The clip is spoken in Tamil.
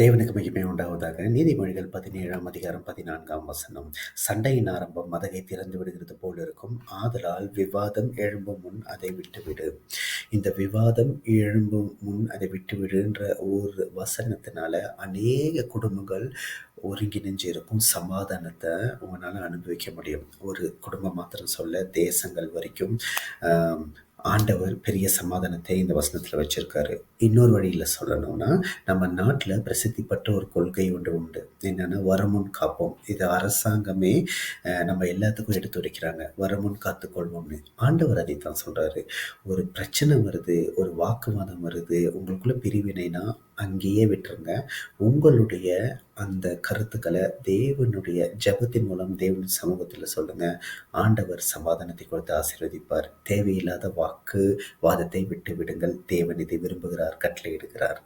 தேவனுக்கு மகிமை உண்டாவதாக. நீதிமொழிகள் பதினேழாம் அதிகாரம் பதினான்காம் வசனம். சண்டையின் ஆரம்பம் மதகை திறந்து விடுகிறது போல் இருக்கும். ஆதலால் விவாதம் எழும்பும் முன் அதை விட்டுவிடு. இந்த விவாதம் எழும்பும் முன் அதை விட்டுவிடுன்ற ஒரு வசனத்தினால அநேக குடும்பங்கள் ஒருங்கிணைஞ்சு இருக்கும் சமாதானத்தை உங்களால் அனுபவிக்க முடியும். ஒரு குடும்பம் மாத்திரம் சொல்ல தேசங்கள் வரைக்கும் ஆண்டவர் பெரிய சமாதானத்தை இந்த வசனத்தில் வச்சிருக்காரு. இன்னொரு வழியில் சொல்லணும்னா நம்ம நாட்டில் பிரசித்தி பெற்ற ஒரு கொள்கை ஒன்று உண்டு. என்னென்னா வரமுன் காப்போம். இது அரசாங்கமே நம்ம எல்லாத்துக்கும் எடுத்து வைக்கிறாங்க வரமுன் காத்துக்கொள்வோம்னு ஆண்டவர் அதை தான் சொல்கிறாரு ஒரு பிரச்சனை வருது ஒரு வாக்குவாதம் வருது உங்களுக்குள்ள பிரிவினைனா அங்கேயே விட்டுருங்க. உங்களுடைய அந்த கருத்துக்களை தேவனுடைய ஜபத்தின் மூலம் தேவன் சமூகத்தில் சொல்லுங்க. ஆண்டவர் சமாதானத்தை கொடுத்து ஆசீர்வதிப்பார். தேவையில்லாத வாக்கு வாதத்தை விட்டு விடுங்கள் தேவன் இதை விரும்புகிறார் கட்டளையிடுகிறார்.